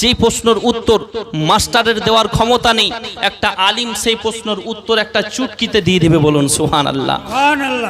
যে প্রশ্নের উত্তর মাস্টারের দেওয়ার ক্ষমতা নেই একটা আলিম সেই প্রশ্নের উত্তর একটা চুটকিতে দিয়ে দেবে বলুন সুহান আল্লাহ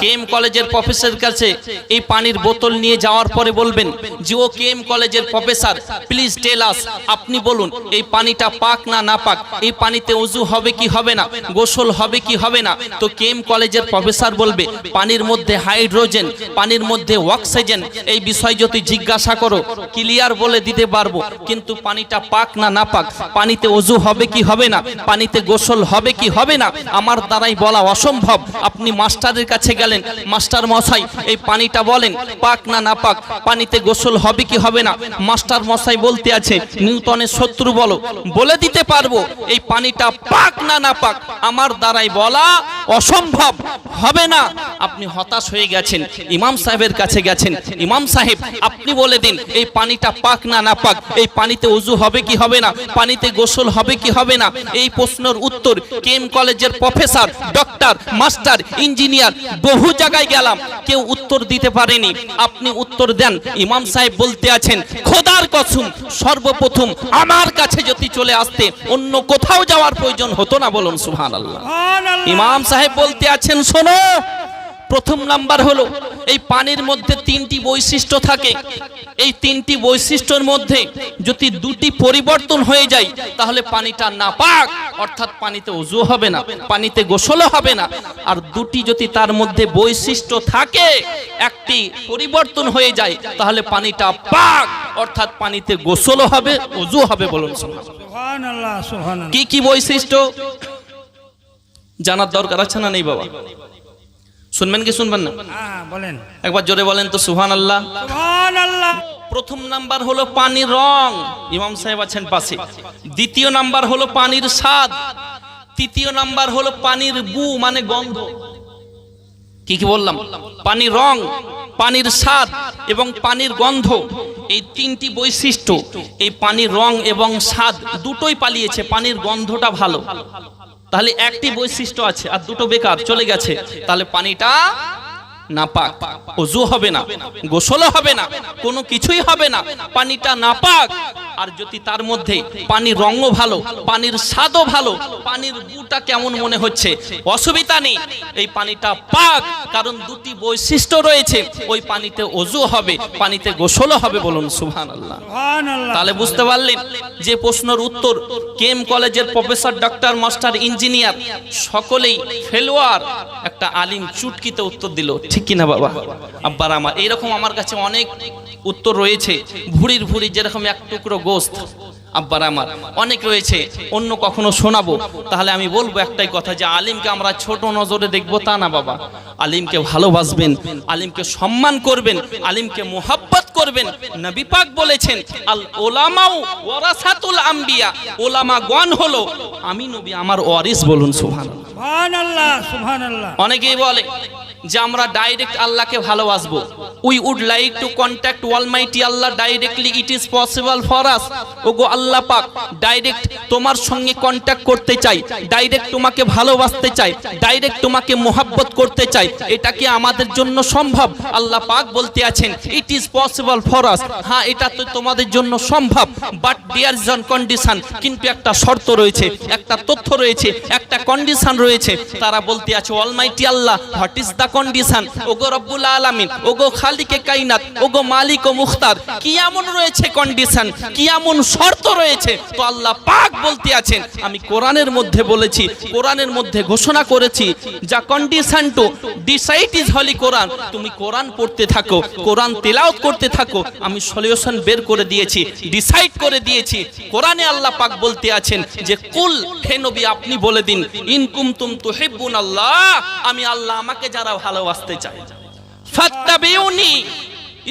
কেএম কলেজের প্রফেসরের কাছে এই পানির বোতল নিয়ে যাওয়ার পরে বলবেন যে ও কেএম কলেজের প্রফেসর প্লিজ টেল আস আপনি বলুন এই পানিটা পাক না না পাক? এই পানিতে উজু হবে কি হবে না? গোসল হবে কি হবে না? তো কেএম কলেজের প্রফেসর বলবে পানির মধ্যে হাইড্রোজেন পানির মধ্যে অক্সিজেন এই বিষয় যদি জিজ্ঞাসা করো ক্লিয়ার বলে দিতে পারব। কিন্তু পানিটা পাক না না পাক, পানিতে অজু হবে কি হবে না, পানিতে গোসল হবে কি হবে না, আমার দ্বারাই বলা অসম্ভব। আপনি মাস্টারের কাছে গেলেন, মাস্টার মশাই, এই পানিটা বলেন, পাক না না পাক, পানিতে গোসল হবে কি হবে না? মাস্টার মশাই বলতে আছে, নিউটনের শত্রু বলো, বলে দিতে পারব, এই পানিটা পাক না না পাক, আমার দ্বারাই বলা অসম্ভব হবে না। আপনি হতাশ হয়ে গেছেন ইমাম সাহেবের কাছে গেছেন। ইমাম সাহেব আপনি বলে দিন এই পানিটা পাক না না পাক এই পানিতে উজু হবে কি হবে না পানিতে গোসল হবে কি হবে না? এই প্রশ্নের উত্তর কেম কলেজের প্রফেসর ডক্টর মাস্টার ইঞ্জিনিয়ার বহু জায়গায় গেলাম কেউ উত্তর দিতে পারেনি। আপনি উত্তর দেন ইমাম সাহেব বলতে আছেন খোদার কসম সর্বপ্রথম আমার কাছে যদি চলে আসতে অন্য কোথাও যাওয়ার প্রয়োজন হতো না বলুন সুবহানাল্লাহ। সুবহানাল্লাহ। ইমাম সাহেব বলতে আছেন শোনো প্রথম নাম্বার হলো এই পানির মধ্যে তিনটি বৈশিষ্ট্য থাকে। এই তিনটি বৈশিষ্ট্যের মধ্যে যদি দুটি পরিবর্তন হয়ে যায় তাহলে পানিটা না পাক অর্থাৎ পানিতে উজু হবে না পানিতে গোসলও হবে না। আর দুটি যদি তার মধ্যে বৈশিষ্ট্য থাকে একটি পরিবর্তন হয়ে যায় তাহলে পানিটা পাক অর্থাৎ পানিতে গোসলও হবে উজু হবে বলুন। সুবহানাল্লাহ। সুবহানাল্লাহ সুবহানাল্লাহ। কি কি বৈশিষ্ট্য? জানার দরকার আছে না নেই বাবা? শুনবেন কি শুনবেন না? হ্যাঁ বলেন। একবার জোরে বলেন তো সুহান আল্লাহ প্রথম নাম্বার হলো পানির রং। ইমাম সাহেব আছেন পাশে। দ্বিতীয় নাম্বার হলো পানির স্বাদ। তৃতীয় নাম্বার হলো পানির বু মানে গন্ধ। কি কি বললাম? পানির রং পানির স্বাদ এবং পানির গন্ধ। এই তিনটি বৈশিষ্ট্য এই পানির রং এবং স্বাদ দুটোই পালিয়েছে। পানির গন্ধটা ভালো। তাহলে একটি বৈশিষ্ট্য আছে আর দুটো বেকার চলে গেছে। তাহলে পানিটা অজু হবে না, গোসলও হবে না, কোনো কিছুই হবে না। পানিটা নাপাক আর যদি তার মধ্যে পানির রঙও ভালো পানির স্বাদও ভালো পানির বুটা কেমন মনে হচ্ছে? অসুবিধা নেই। এই পানিটা পাক কারণ দুটি বৈশিষ্ট্য রয়েছে। ওই পানিতে অজু হবে পানিতে গোসলও হবে বলুন সুবহান আল্লাহ সুবহানাল্লাহ। তাহলে বুঝতে পারলেন যে প্রশ্নের উত্তর কেম কলেজের প্রফেসর ডক্টর মাস্টার ইঞ্জিনিয়ার সকলেই ফেলোয়ার একটা আলিম চুটকিতে উত্তর দিল। ঠিক কিনা বাবা? আব্বার আমার এইরকম আমার কাছে অনেক উত্তর রয়েছে। ভুড়ির ভুড়ি যেরকম এক টুকরো গোস্ত। আব্বার আমার অনেক রয়েছে অন্য কখনো শোনাবো। তাহলে আমি বলব একটাই কথা যে আলিমকে আমরা ছোট নজরে দেখব তা না বাবা। আলিমকে ভালোবাসবেন আলিমকে সম্মান করবেন আলিমকে মোহাব্বত করবেন। নবী পাক বলেছেন আল ওলামাও ওয়ারাসাতুল আম্বিয়া। ওলামা গণ হলো আমি নবী আমার ওয়ারিস বলুন সুবহানাল্লাহ। সুবহানাল্লাহ সুবহানাল্লাহ। অনেকেই বলে যে আমরা ডাইরেক্ট আল্লাহকে ভালোবাসবো। We would like to contact almighty Allah directly it is possible for us ওগো আল্লাহ পাক ডাইরেক্ট তোমার সঙ্গে কন্ট্যাক্ট করতে চাই। ডাইরেক্ট তোমাকে ভালোবাসতে চাই। ডাইরেক্ট তোমাকে মোহাব্বত করতে চাই। এটা কি আমাদের জন্য সম্ভব? আল্লাহ পাক বলতে আছেন it is possible for us হ্যাঁ এটা তো তোমাদের জন্য সম্ভব। But dear is on condition কিন্তু একটা শর্ত রয়েছে, একটা তথ্য রয়েছে, একটা কন্ডিশন রয়েছে। তারা বলতে আছে almighty Allah what is the condition ওগো রব্বুল আলামিন, ওগো খালিকে কাইনাত, ওগো মালিক ও মুখতার। কি এমন রয়েছে কন্ডিশন কি এমন শর্ত রয়েছে। তো আল্লাহ পাক বলতে আছেন, আমি কোরআনের মধ্যে বলেছি, কোরআনের মধ্যে ঘোষণা করেছি, যা condition to decide is holy Quran তুমি কোরআন পড়তে থাকো, কোরআন তেলাওত করতে থাকো, আমি সলিউশন বের করে দিয়েছি ডিসাইড করে দিয়েছি। কোরআনে আল্লাহ পাক বলতে আছেন যে, কুল, হে নবী, আপনি বলে দিন ইনকুম তুম তুহিব্বুন আল্লাহ আমি আল্লাহ আমাকে যারা ভালোবাসতে চাই ফাত্তাবিউনি।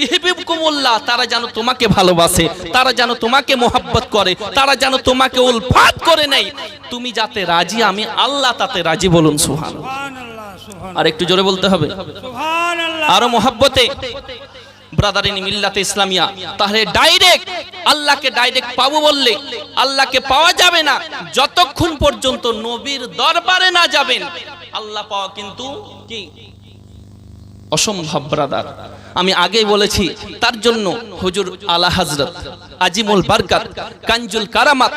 ইহবিবকুমুল্লাহ তারা যেন তোমাকে ভালোবাসে তারা যেন তোমাকে মোহাব্বত করে তারা যেন তোমাকে উলফাত করে নেয়। তুমি যাতে রাজি আমি আল্লাহ তাতে রাজি বলুন সুহান আর একটু জোরে বলতে হবে। আরও মোহাব্বতে। ব্রাদারিনী মিল্লাতে ইসলামিয়া তাহলে ডাইরেক্ট আল্লাহকে ডাইরেক্ট পাবো বললে আল্লাহকে পাওয়া যাবে না। যতক্ষণ পর্যন্ত নবীর দরবারে না যাবেন আল্লাহ পাওয়া কিন্তু কি? অসম্ভব ব্রাদার আমি আগেই বলেছি, তার জন্য হুজুর আলা হজরত আজিমুল বারকাত, কাঞ্জুল কারামাত,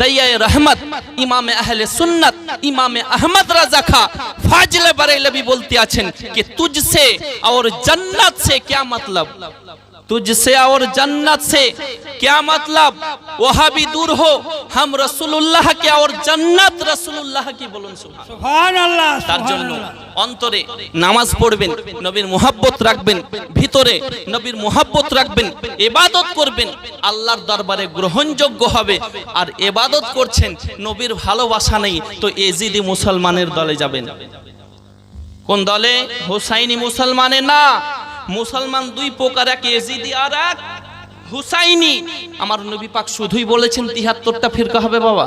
দাইয়ায়ে রহমত, ইমামে আহলে সুন্নাত, ইমামে আহমদ রাজা খা ফাজলে বারেলবি বলতে আছেন যে তুজসে আর জান্নাত সে কিয়া মতলব तुझसे और जन्नत সে क्या মতলব ওহা भी दूर हो हम रसूलुल्लाह के और जन्नत रसूलुल्लाह की बोलুন সুবহানাল্লাহ তার জন্য অন্তরে নামাজ পড়বেন নবীর মোহাব্বত রাখবেন ভিতরে নবীর মোহাব্বত রাখবেন ইবাদত করবেন আল্লাহর দরবারে গ্রহণযোগ্য হবে। আর ইবাদত করছেন নবীর ভালোবাসা নেই তো এজিদি মুসলমানের দলে যাবেন। কোন দলে? হোসাইনি মুসলমানে না? মুসলমান দুই প্রকার, এক এজিদি আর এক হুসাইনি। আমার নবী পাক শুধুই বলেছেন, তিহাত্তরটা ফিরকা হবে বাবা।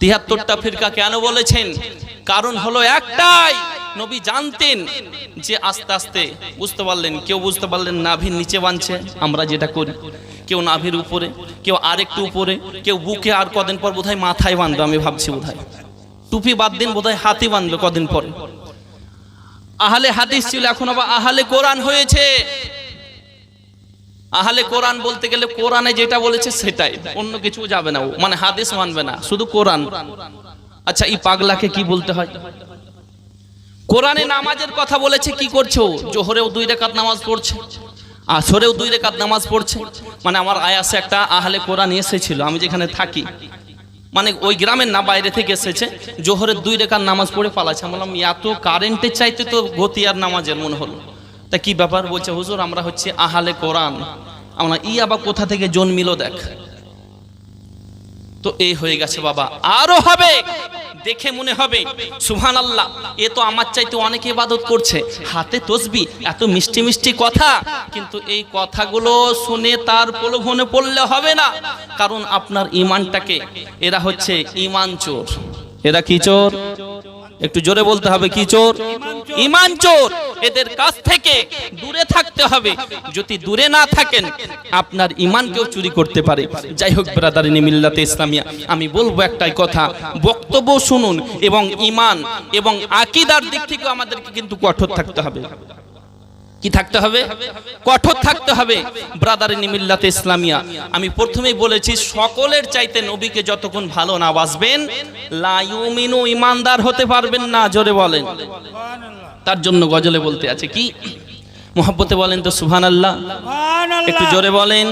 তিহাত্তরটা ফিরকা কেন বলেছেন? কারণ হলো একটাই, নবী জানতেন যে আস্তে আস্তে বুঝতে পারলেন, কেউ বুঝতে পারলেন নাভির নিচে বাঁধছে আমরা যেটা করি। কেউ নাভির উপরে, কেউ আরেকটু উপরে, কেউ বুকে আর কদিন পর বোধহয় মাথায় বাঁধবে আমি ভাবছি বোধহয়। টুপি বাদ দিন, বোধহয় হাতে বাঁধবে কদিন পর। আহলে হাদিস ছিল, এখন আবার আহলে কোরআন হয়েছে। আহলে কোরআন বলতে গেলে কোরআনে যেটা বলেছে সেটাই, অন্য কিছু যাবে না মানে হাদিস মানবে না, শুধু কোরআন। আচ্ছা এই পাগলাকে কি বলতে হয়? কোরআনে নামাজের কথা বলেছে, কি করছ? জোহরেও দুই রেখাত নামাজ পড়ছে, আসরেও দুই রেখাত নামাজ পড়ছে। মানে আমার আয়াসে একটা আহলে কোরআন এসেছিল, আমি যেখানে থাকি। মানে ওই গ্রামের না, বাইরে থেকে এসেছে। জোহরের দুই রেখার নামাজ পড়ে পালাচ্ছে। আমি বললাম, এত কারেন্টের চাইতে তো গতি আর নামাজের মনে হলো। তা কি ব্যাপার? বলছে, হুজুর, আমরা হচ্ছে আহালে কোরআন। আমরা ই আবার কোথা থেকে জন্মিল দেখ? তো এই হয়ে গেছে বাবা। আরও হবে! দেখে মনে হবে সুহান আল্লাহ এ তো আমার চাইতে অনেক ইবাদত করছে। হাতে তসবি, এত মিষ্টি মিষ্টি কথা, কিন্তু এই কথাগুলো শুনে তার প্রলোভনে পড়লে হবে না। কারণ আপনার ইমানটাকে এরা হচ্ছে ইমান চোর। এরা কি চোর? একটু জোরে বলতে হবে, কি চোর? ইমান চোর। এদের কাছ থেকে দূরে থাকতে হবে। যদি দূরে না থাকেন, আপনার ইমানকেও চুরি করতে পারে। যাই হোক ব্রাদারিনী মিল্লাতে ইসলামিয়া, আমি বলব একটাই কথা। বক্তব্য শুনুন এবং ইমান এবং আকিদার দিক থেকে আমাদেরকে কিন্তু কঠোর থাকতে হবে। কি থাকতে হবে? কঠোর থাকতে হবে। ব্রাদার মিল্লাতে ইসলামিয়া, আমি প্রথমেই বলেছি, সকলের চাইতে নবীকে যতক্ষণ ভালো না বাসবেন লাইমিনু ইমানদার হতে পারবেন না, জোরে বলেন। তার জন্য গজলে বলতে আছে কি? মোহাব্বতে বলেন তো সুহান আল্লাহ একটু জোরে বলেন।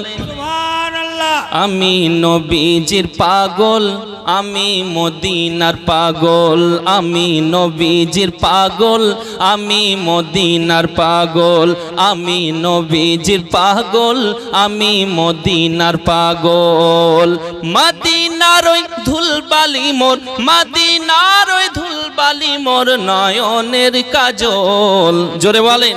আমি নবীজির পাগল। আমি মদিনার পাগল, আমি নবীজির পাগল, আমি মদিনার পাগল, আমি নবীজির পাগল, আমি মদিনার পাগল। মদিনার ওই ধুলবালি মোর, মদিনার ওই ধুলবালি মোর নয়নের কাজল। জোরে বলেন।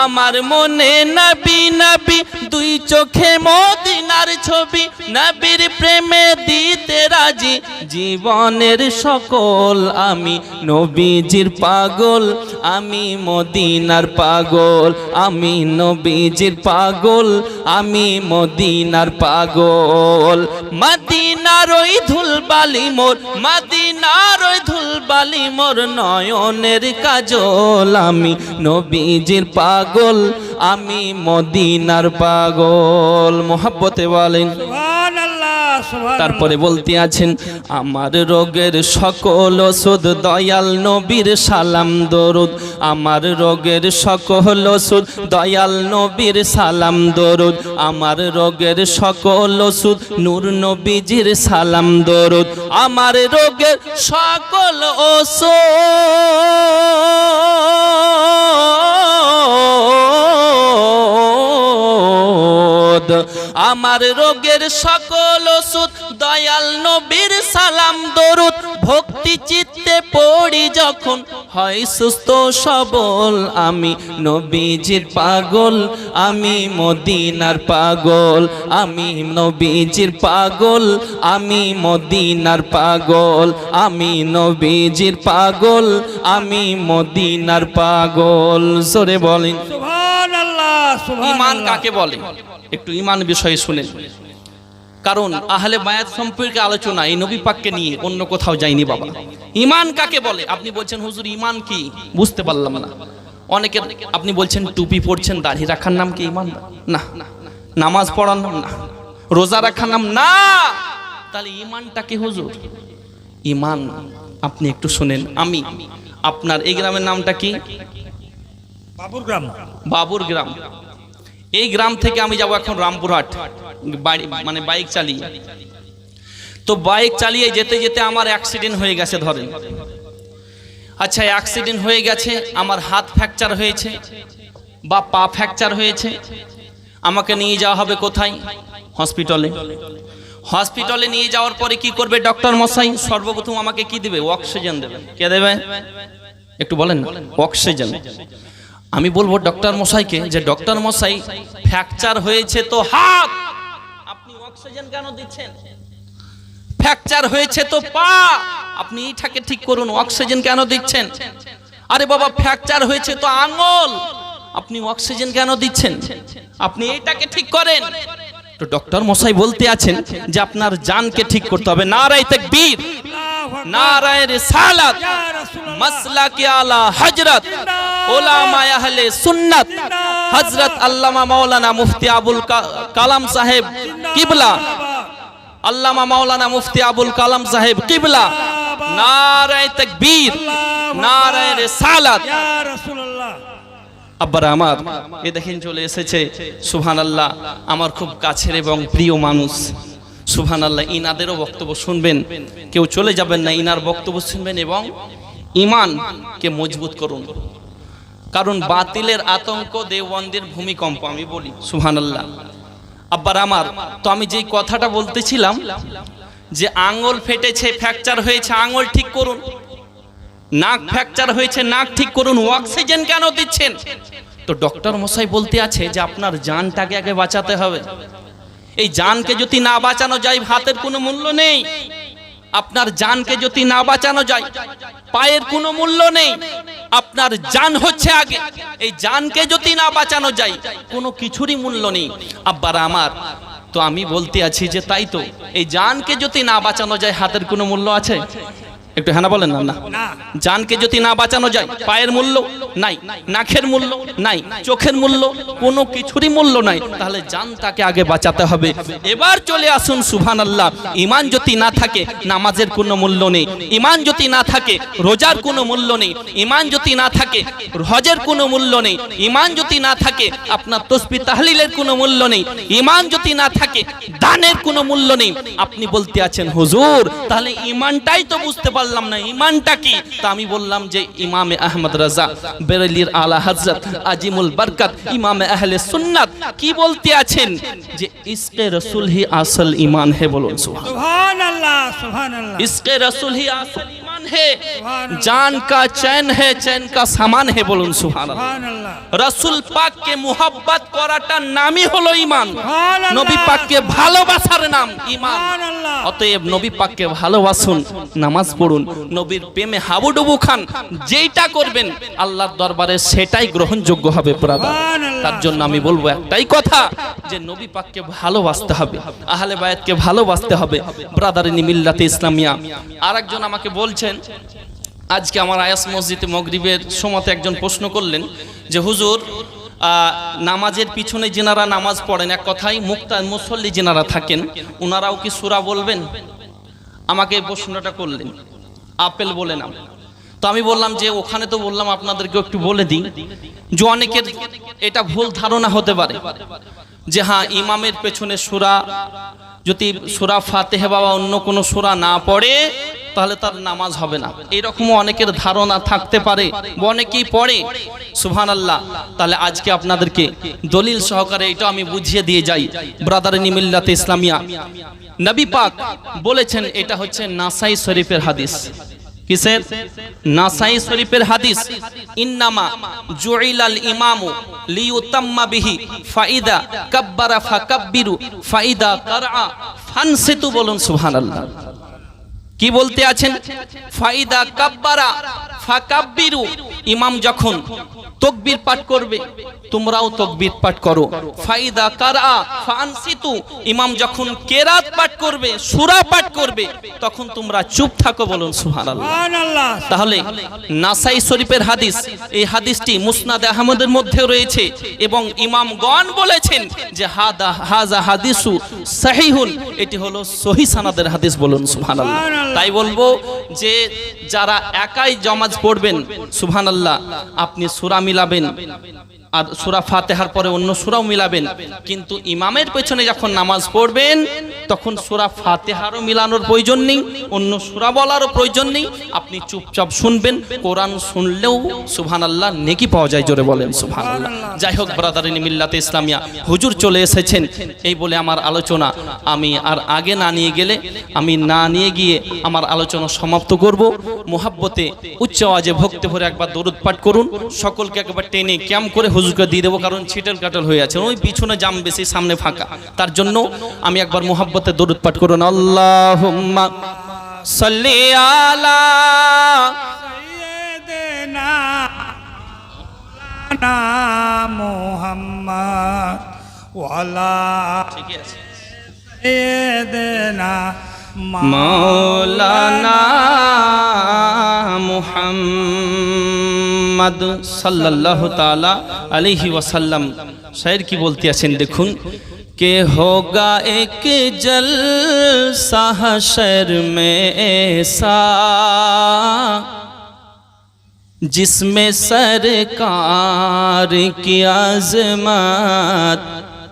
আমার মনে নবী নবী দুই চোখে মদিনার ছবি নবীর প্রেমে দিতে রাজি, জীবনের সকল আমি নবীজির পাগল, আমি মদিনার পাগল, আমি নবীজির পাগল, আমি মদিনার পাগল। মদিনার ওই ধুলবালি মোর, মদিনার ওই ধুলবালি মোর নয়নের কাজল, আমি নবীজির পাগল, আমি মদিনার পাগল। মোহাব্বতে বলেন। তারপরে বলতে আছেন, আমার রোগের সকল ওষুধ দয়াল নবীর সালাম, দরুদ। আমার রোগের সকল ওষুধ দয়াল নবীর সালাম, দরুদ। আমার রোগের সকল ওষুধ নূর নবীজির সালাম, দরুদ। আমার রোগের সকল ওষুধ আমার রোগের সকল ওষুধ দয়াল নবীর সালাম দরুদ ভক্তি চিত্তে পড়ি যখন হয় সুস্থ সবল। আমি নবীজির পাগল আমি মদিনার পাগল আমি নবীজির পাগল আমি মদিনার পাগল আমি নবীজির পাগল আমি মদিনার পাগল। জোরে বলেন। ইমান কাকে বলে? একটু ইমান বিষয়ে শুনেন। কারণ আহলে বায়াত সম্পর্কে আলোচনা এই নবী পাককে নিয়ে অন্য কোথাও যায়নি বাবা। ইমান কাকে বলে? আপনি বলছেন হুজুর ইমান কি? বুঝতে পারলাম না। অনেকে আপনি বলছেন টুপি পড়ছেন দাড়ি রাখার নাম কি ইমান না। নামাজ পড়ার নাম না। রোজা রাখার নাম না। তাহলে ইমানটা কি হুজুর? ইমান আপনি একটু শুনেন। আমি আপনার এই গ্রামের নামটা কি? বাবুর গ্রাম। বাবুর গ্রাম। এই গ্রাম থেকে আমি যাব এখন রামপুরহাট মানে বাইক চালিয়ে। তো বাইক চালিয়ে যেতে যেতে আমার অ্যাক্সিডেন্ট হয়ে গেছে ধরেন। আচ্ছা অ্যাক্সিডেন্ট হয়ে গেছে, আমার হাত ফ্র্যাকচার হয়েছে বা পা ফ্র্যাকচার হয়েছে, আমাকে নিয়ে যাওয়া হবে কোথায়? হসপিটালে হসপিটালে নিয়ে যাওয়ার পরে কি করবে ডক্টর মশাই? সর্বপ্রথম আমাকে কি দেবে? অক্সিজেন দেবে। কে দেবে? একটু বলেন অক্সিজেন আমি বলব ডক্টর মশাইকে যে ডক্টর মশাই ফ্র্যাকচার হয়েছে তো হাত। আপনি অক্সিজেন কেন দিচ্ছেন? ফ্র্যাকচার হয়েছে তো পা। আপনি এটাকে ঠিক করুন অক্সিজেন কেন দিচ্ছেন? আরে বাবা ফ্র্যাকচার হয়েছে তো আঙুল। আপনি অক্সিজেন কেন দিচ্ছেন? আপনি এটাকে ঠিক করেন। তো ডক্টর মশাই বলতে আছেন যে আপনার জানকে ঠিক করতে হবে। নারায় তাকবীর। নারায় রিসালাত। মাসলাকে আলা হজরত ওলামা আহলে সুন্নাত হজরত আল্লামা মাওলানা মুফতি আবুল কালাম সাহেব কিবলা, আল্লামা মাওলানা মুফতি আবুল কালাম সাহেব কিবলা, নারায় তাকবীর, নারায় রিসালাত। আব্বার আমার, এ দেখেন চলে এসেছে সুহান আল্লাহ আমার খুব কাছের এবং প্রিয় মানুষ। সুহান আল্লাহ ইনাদেরও বক্তব্য শুনবেন। কেউ চলে যাবেন না, ইনার বক্তব্য শুনবেন এবং ইমানকে মজবুত করুন। কারণ বাতিলের আতঙ্ক দেওবন্দের ভূমিকম্প, আমি বলি সুহান আল্লাহ আব্বার আমার, তো আমি যেই কথাটা বলতেছিলাম যে আঙুল ফেটেছে, ফ্র্যাকচার হয়েছে, আঙুল ঠিক করুন। নাক ফ্র্যাকচার হয়েছে, নাক ঠিক করুন, অক্সিজেন কেন দিচ্ছেন? তো ডক্টর মশাই বলতে আছে যে আপনার জানটাকে আগে বাঁচাতে হবে। এই জানকে যদি না বাঁচানো যায় হাতের কোনো মূল্য নেই। আপনার জানকে যদি না বাঁচানো যায় পায়ের কোনো মূল্য নেই। আপনার জান হচ্ছে আগে। এই জানকে যদি না বাঁচানো যায় কোনো কিছুরই মূল্য নেই। আব্বার আমার তো আমি বলতে আছি যে তাই তো। এই জানকে যদি না বাঁচানো যায় হাতের কোনো মূল্য আছে? একটু হ্যাঁ না বলেন না না। না। জানকে যদি না বাঁচানো যায় পায়ের মূল্য? নাই, নাকের মূল্য নাই, চোখের মূল্য, কোনো কিছুরই মূল্য নাই। তাহলে জানটাকে আগে বাঁচাতে হবে। এবার চলে আসুন সুভান আল্লাহ ইমান যদি না থাকে, নামাজের কোনো মূল্য নেই। ইমান যদি না থাকে, রোজার কোনো মূল্য নেই। ইমান যদি না থাকে, হজের কোনো মূল্য নেই। ইমান যদি না থাকে, আপনার তসবি তাহলিলের কোনো মূল্য নেই। ইমান যদি না থাকে, দানের কোনো মূল্য নেই। আপনি বলতে আছেন, হুজুর, তাহলে ইমানটাই তো বুঝতে পারলাম না। ইমানটা কি? তা আমি বললাম যে, ইমামে আহমদ রাজা। বেরেলির আলা হজরত আজিমুল বরকত ইমাম আহলে সুন্নাত কি বলতে আছেন? যে ইসকে রসুল হি আসল ইমান হে বলুন সুবহানাল্লাহ। সুবহানাল্লাহ ইসকে রসুল হি আসল ইমান সামান হে জান কা চেন হে চেন কা সামান হে বলুন রসুল রাসূল পাককে মুহাব্বত করাটা নামই হলো ঈমান। নবী পাককে ভালোবাসার নাম ঈমান। অতএব নবী পাককে ভালোবাসুন নামাজ পড়ুন নবীর প্রেমে হাবুডুবু খান যেইটা করবেন আল্লাহর দরবারে সেটাই গ্রহণযোগ্য হবে প্রাদা তার জন্য আমি বলব একটাই কথা যে নবী পাককে ভালোবাসতে হবে আহলে বায়াতকে ভালোবাসতে হবে ব্রাদারিনী মিল্লাতে ইসলামিয়া। আরেকজন আমাকে বলছে আজকে আমার আয়াস মসজিদে মগরিবের সময়তে একজন প্রশ্ন করলেন যে, হুজুর নামাজের পিছনে যেনারা নামাজ পড়েন, এক কথাই মুক্তা মুসল্লি যেনারা থাকেন ওনারাও কি সুরা বলবেন? আমাকে এই প্রশ্নটা করলেন, আপেল বলে নাম। তো আমি বললাম যে, ওখানে তো বললাম আপনাদেরকে একটু বলে দিই যে, অনেকের এটা ভুল ধারণা হতে পারে যে হ্যাঁ ইমামের পেছনে সুরা, যদি সুরা ফাতেহে বাবা অন্য কোনো সুরা না পড়ে তাহলে তার নামাজ হবে না। এরকমও অনেকের ধারণা থাকতে পারে অনেকেই পড়ে। সুহান আল্লাহ তাহলে আজকে আপনাদেরকে দলিল সহকারে এটা আমি বুঝিয়ে দিয়ে যাই। ব্রাদার নিমিল্লাতে ইসলামিয়া, নবী পাক বলেছেন, এটা হচ্ছে নাসাই শরীফের হাদিস। কিসের? নাসাই শরীফের হাদিস, ইন্নামা ইমামু লিউতাম্মা বিহি, ফাইদা বলুন কি বলতে আছেন? ফাইদা কাব্বারা ফাকাব্বিরু ইমাম যখন তকবীর পাঠ করবে। তোমরাও তকবীর পাঠ করো। ফাইদা কারআ ফানসিতু। ইমাম যখন কেরাত পাঠ করবে সূরা পাঠ করবে তখন তোমরা চুপ থাকো বলুন সুবহানাল্লাহ। সুবহানাল্লাহ। তাহলে নাসাই শরীফের হাদিস এই হাদিসটি মুসনাদ আহমদের মধ্যে রয়েছে এবং ইমামগণ বলেছেন যে হাদা হাজা হাদিসু সাহিহুন। এটি হলো সহি সানাদের হাদিস বলুন সুবহানাল্লাহ। তাই বলব যে যারা একাই জমাজ পড়বেন সুবহানাল্লাহ আপনি সূরা মিলাবেন। আর সূরা ফাতিহার পরে অন্য সুরাও মিলাবেন। কিন্তু ইমামের পেছনে যখন নামাজ পড়বেন, তখন সুরা ফাতেহারও মিলানোর প্রয়োজন নেই, অন্য সূরা বলারও প্রয়োজন নেই। আপনি চুপচাপ শুনবেন, কোরআন শুনলেও সুবহানাল্লাহ নেকি পাওয়া যায়, জোরে বলেন সুবহানাল্লাহ। যাই হোক ব্রাদারিন মিল্লাতে ইসলামিয়া, হুজুর চলে এসেছেন। এই বলে আমার আলোচনা, আমি আর আগে না নিয়ে গেলে, আমি না নিয়ে গিয়ে আমার আলোচনা সমাপ্ত করব। মোহাব্বতে, উচ্চ আওয়াজে ভক্তি ভরে একবার দরুদ পাঠ করুন। সকলকে একবার টেনে ক্যাম্প করে হুজুরকে দিয়ে দেবো, কারণ ছিটেল কাটাল হয়ে আছে। ওই পিছনে জাম বেশি, সামনে ফাঁকা। তার জন্য আমি একবার মোহাব্বতে দরুদ পাঠ করুন। আল্লাহ মুহাম্মদ ওয়ালা ঠিকই আছে সাইয়্যিদিনা মৌলানা মুহাম্মদ সাল্লাল্লাহু তাআলা আলাইহি ওয়াসাল্লাম শায়ের কি বলতে আছেন দেখুন কে হোগা এক জল সাহশর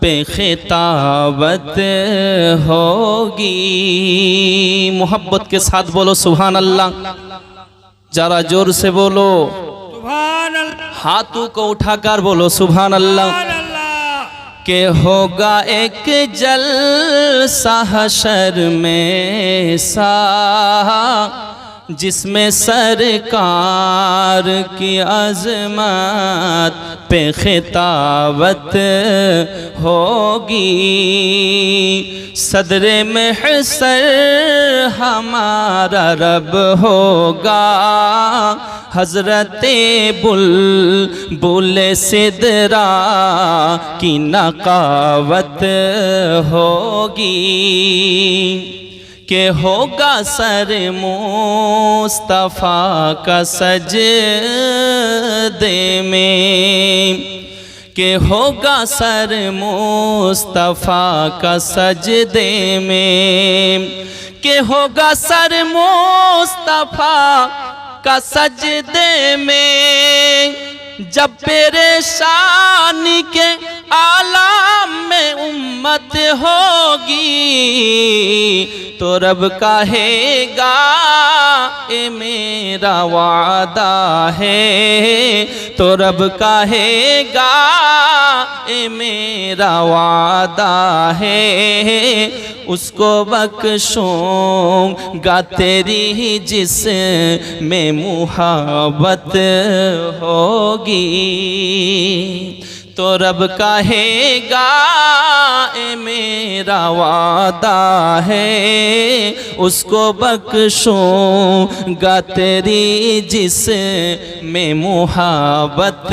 پہ خطابت ہوگی۔ محبت کے ساتھ بولو، سبحان اللہ۔ جارا جور سے بولو۔ ہاتھوں کو اٹھا کر بولو، سبحان اللہ۔ کہ ہوگا ایک جلسہ حشر میں سا۔ جس میں سرکار کی عظمت پہ خطاوت ہوگی۔ صدر محسر ہمارا رب ہوگا۔ حضرت بل بل صدرہ کی نقاوت ہوگی۔ کے ہوگا سر مصطفیٰ کا سجدے میں کہ ہوگا سر مصطفیٰ کا سجدے میں کہ ہوگا سر مصطفیٰ کا سجدے میں جب پیریشانی کے عالم میں امت ہوگی تو رب کہے گا اے میرا وعدہ ہے۔ تو رب کہے گا اے میرا وعدہ ہے۔ اس کو بکشوں گا تیری ہی جس میں محبت ہوگی۔ تو رب کہے گا، اے میرا وعدہ ہے، اس کو بخشوں گا تیری، جس میں محبت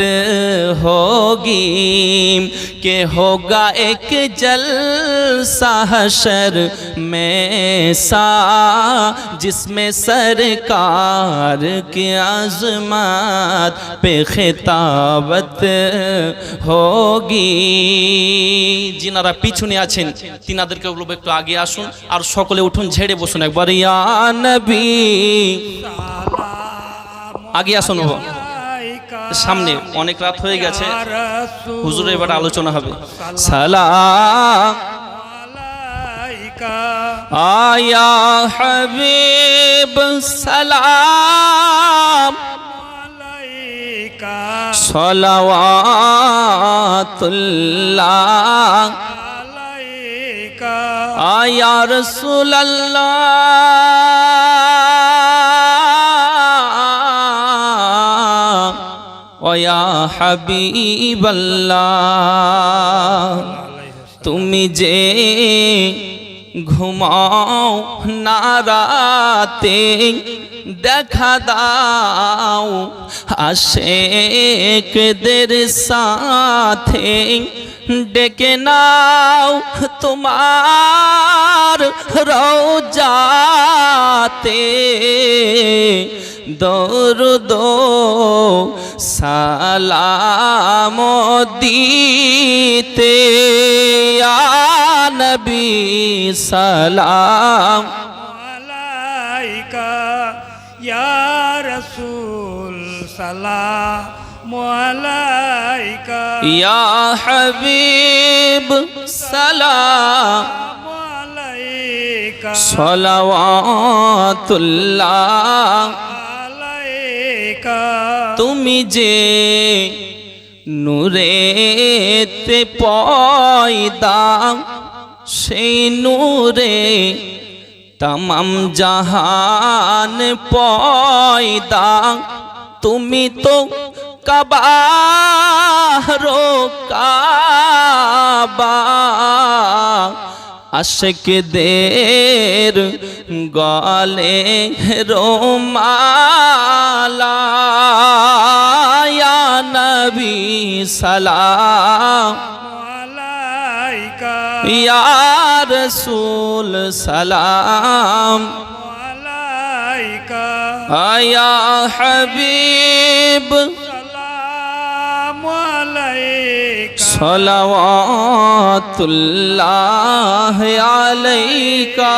ہوگی۔ کہ ہوگا ایک جلسہ حشر میں سا جس میں سرکار کی عظمات پہ خطابت ہو হোগি যিনারা পিছনে আছেন, তিনাদেরকে বলব একটু আগে আসুন আর সকলে উঠুন, ঝেড়ে বসুন একবার। আগে আসুন সামনে অনেক রাত হয়ে গেছে। হুজুরে এবার আলোচনা হবে। সালাম। আয়া হাবিব, সালাম। সলাওয়াতুল্লাহ। আয়া রসুল্লাহ ওয়া হাবিবাল্লাহ। তুমি যে ঘুমাও না রাতে দেখা দাও আশেকদের সাথে। ডেকে নাও তোমার রোজাতে দরুদ সালাম দিতে। নবী সালাম। ইয়া রাসূল সালাম আলাইকা। ইয়া হাবিব সালাম। আলাইকা। সলাওয়াতুল্লাহ। আলাইকা। তুমি যে নূরেতে পয়দা সেই নূরে তামাম জাহান পয়দা তুমি তো কাবারো কাবা। আশেকদের গলে রোমালা নবী সালাম। আলাইকা ইয়া রসুল সালাম। আয়া হাবিব। সালাম আলাইকা সলাওয়াতুল্লাহ আলাইকা।